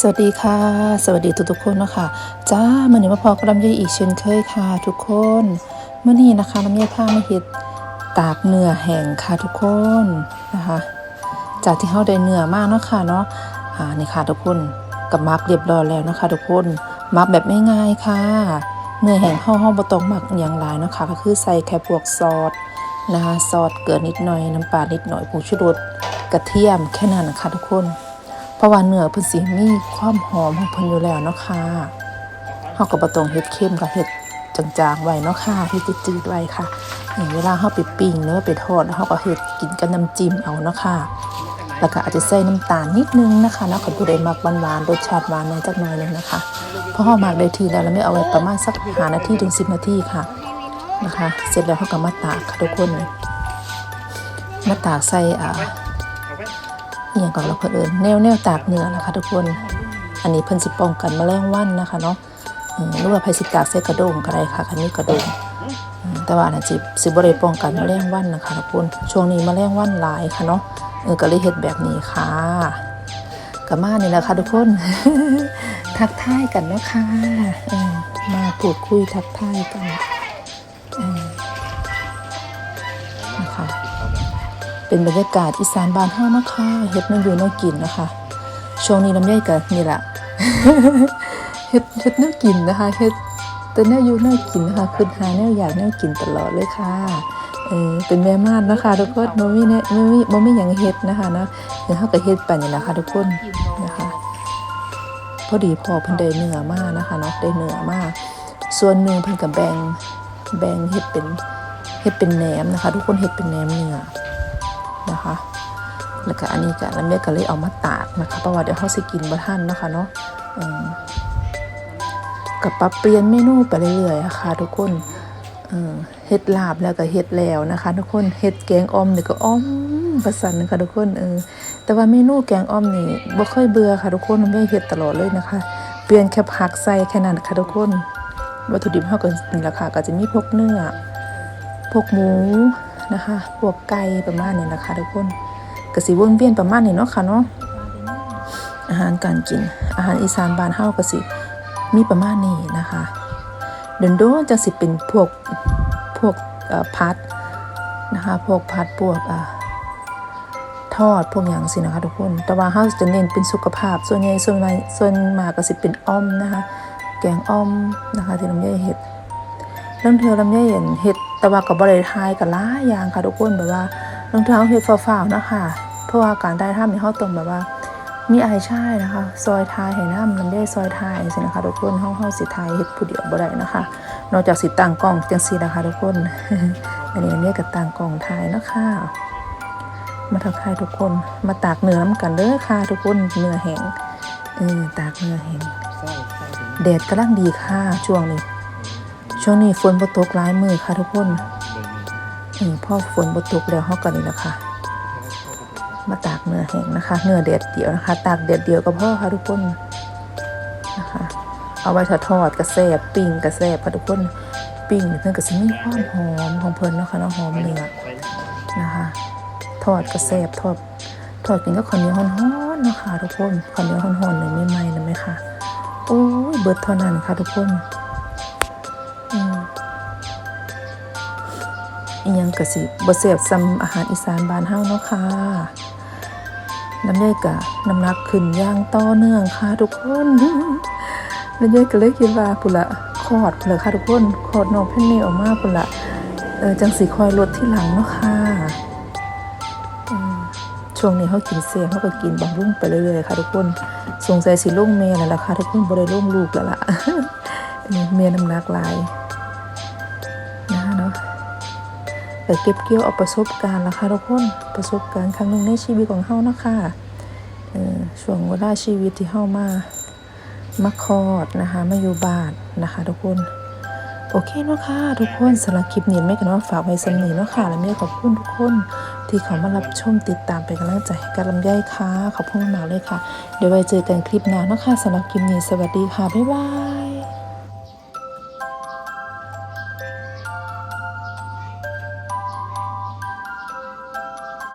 สวัสดีค่ะ สวัสดีทุกๆคนเนาะคะจ้ามื่อนี้มาพอกระลำไยอีกเช่นเคยค่ะ ทุกคนเมื่อนี้นะคะลำไยผ้ามาเฮ็ดตากเนื้อแห้งค่ะทุกคนนะคะ จากที่เฮาได้เนื้อมากเนาะค่ะเนาะอ่านี่ค่ะทุกคนกับมักเรียบร้อยแล้วนะคะทุกคนมักแบบไม่ง่ายค่ะ เนื้อแห้งเฮาเฮาบ่ต้องหมักอย่างหลายเนาะค่ะก็คือใส่แค่พวกซอสนะคะซอสเกลือนิดหน่อยน้ำปลานิดหน่อยผงชูรสกระเทียมแค่นั้นนะคะทุกคน เพราะว่าเนื้อเพิ่นสิมีความหอมของเพิ่นอยู่แล้วเนาะค่ะเฮาก็บ่ต้องเฮ็ดเข้มกับเฮ็ดจางๆไว้เนาะค่ะเฮ็ดจืดๆไว้ค่ะอย่างเวลาเฮาไปปิ้งหรือว่าไปทอดเฮาก็เฮ็ดกินกับน้ำจิ้มเอาเนาะค่ะแล้วก็อาจจะใส่น้ำตาลนิดนึงนะคะแล้วก็ผู้ใดมักหวานๆรสชาติหวานน่อยจักหน่อยนึงนะคะพราะเฮามักได้ทีแล้วเราไม่เอาไว้ประมาณสัก5นาทีถึง 10 นาทีค่ะนะคะ เสร็จแล้วเฮาก็มาตากค่ะทุกคนมาตากใส่อ่า อหย่างก่อนเราเพิ่นเอิญแนวแนวตากเนื้อนะคะทุกคน อันนี้เพิ่นสิป้องกันแมลงวันนะคะเนาะหรือว่าไผสิตากใส่กระด้งก็ได้ค่ะคันนี้กระโดงแต่ว่าอันนั้นสิบ่ได้ป้องกันแมลงวันนะคะทุกคนช่วงนี้แมลงวันหลายค่ะเนาะเออก็เลยเฮ็ดแบบนี้ค่ะก็มานี่แหละค่ะทุกคนทักทายกันเนาะค่ะมาพูดคุยทักทายกัน เป็นบรรยากาศอีสานบ้านเฮานะคะเฮ็ดนั่อยู่น่ากินนะคะช่วงนี้ลำไยก็นี่แหละเฮ็ดเฮ็ดแน่ากินนะคะเฮ็ดแต่แน่อยู่แน่ากินนะคะคือหาแน่อยากแน่ากินตลอดเลยค่ะเออเป็นแม่มานนะคะทุกคนบ่มีแน่บ่มีบ่มีหยังเฮ็ดนะคะนะเดี๋ยวเฮาก็เฮ็ดไปนี่แหละค่ะทุกคนนะคะ พอดีพอพิ่นได้เนื้อมากนะคะเนาะได้เนื้อมาก ส่วนหนึ่งพิ่นก็แบงแบงเฮ็ดเป็นเฮ็ดเป็นแหนมนะคะ ทุกคนเฮ็ดเป็นแหนมเนื้อ นะคะ แล้วก็อันนี้ก็แลำไยก็เลยเอามาตากนะคะเพราะว่าเดี๋ยวเขาสิกินบ่ทันนะคะเนาะกับปรับเปลี่ยนเมนูไปเรื่อยๆะค่ะทุกคนเฮ็ดลาบแล้วก็เฮ็ดแล้วนะคะ ทุกคนเฮ็ดแกงอ่อมนี่ก็อ่อมประสันนะคะทุกคนเออแต่ว่าเมนูแกงอ่อมนี่บ่ค่อยเบื่อค่ะทุกคนลำไยเฮ็ดตลอดเลยนะคะ เปลี่ยนแค่ผักใส่แค่นั้นค่ะทุกคน วัตถุดิบเฮาก็นี่แหละค่ะก็จะมีพวกเนื้อพวกหมู นะคะพวกไก่ประมาณนี้นะคะทุกคนกระสิวนเวียนประมาณนี้เนาะค่ะเนาะอาหารการกิน อาหารอีสานบ้านเฮาก็สิมีประมาณนี้นะคะเดินโดนจะสิเป็นพวกพวกพัดนะคะพวกพัดพวกทอดพวกอย่างสินะคะทุกคน แต่ว่าเฮาจะเน้นเป็นสุขภาพ ส่วนใหญ่ส่วนมากส่วนมากก็สิเป็นอ้อมนะคะ แกงอ้อมนะคะที่ลำไยเฮ็ด เรื่องเธอลำไยเห็นเฮ็ดแต่ว่ากับบริทายกับหล้ายอย่างค่ะทุกคนแบบว่าเรื่องเธอเอาเฮ็ดฟ้าวๆนะคะ เพราะว่าการได้ทำนี่เฮาต้องแบบว่า มีอายชายนะคะ ซอยทายให้น้ำลำไยซอยทายสินะคะทุกคนเฮาเฮาสิทายเฮ็ดผู้เดียวบ่ได้นะคะ นอกจากสิตั้งกล้องจังซี่นะคะทุกคนอันนี้ลำไยก็ตั้งกล้องถ่ายเนาะค่ะมาทักทายทุกคนมาตากเนื้อน้ำกันเด้อค่ะทุกคนเนื้อแห้งเออตากเนื้อแห้งแดดกำลังดีค่ะช่วงนี้ ช่วงนี้ฝนบ่ตกหลายมือค่ะทุกคนเออพอฝนบ่ตกแล้วเฮาก็นี่แหละค่ะ มาตากเนื้อแห้งนะคะ เนื้อเด็ดเดียวนะคะ ตากเด็ดเดียวก็พอค่ะทุกคนนะคะ เอาไว้ถ้าทอดกระแซบปิ้งกระแซบค่ะทุกคนปิ้งเพิ่นก็สิมีความหอมของเพิ่นเนาะค่ะเนาะหอมเนื้อนะคะ ทอดกระแซบทอดทอดกินก็ข้าวเหนียวร้อนๆเนาะคะทุกคนข้าวเหนียวร้อนๆเลยใหม่ๆนะไหมคะโอ้ยเบิดเท่านั้นค่ะทุกคน กะสิบ่เสียบซ้ำอาหารอีสานบ้านเฮาเนาะค่ะ น้ำย่อยกะน้ำหนักขึ้นย่างต่อเนื่องค่ะทุกคนน้ำย่อยก็เลยคิดว่าพุ่นละคอดพุ่นละค่ะทุกคนคอดน้องแพนนี่ออกมาพุ่นละเออจังสิคอยลดที่หลังเนาะค่ะช่วงนี้เขากินเสียเขาก็กินบำรุงไปเรื่อยๆค่ะทุกคนสงสัยสิลุ่งเมย์แล้วล่ะค่ะทุกคนบ่ได้ลงลูกแล้วล่ะเมียน้ำหนักลายนะเนาะ แต่เก็บเกี่ยวเอาประสบการณ์ละค่ะทุกคนประสบการณ์ครั้งหนึ่งในชีวิตของเฮานะคะช่วงเวลาชีวิตที่เฮามามาคลอดนะคะมาอยู่บ้านนะคะทุกคนโอเคเนาะค่ะทุกคนสำหรับคลิปนี้ไม่กันว่าฝากไว้สำนีเนาะค่ะและเมียขอบคุณทุกคน ที่เขามารับชมติดตามเป็นกำลังใจให้กับลำไยค่ะขอบคุณมากเลยค่ะ เดี๋ยวไว้เจอกันคลิปหน้าเนาะค่ะสำหรับคลิปนี้สวัสดีค่ะบ๊ายบาย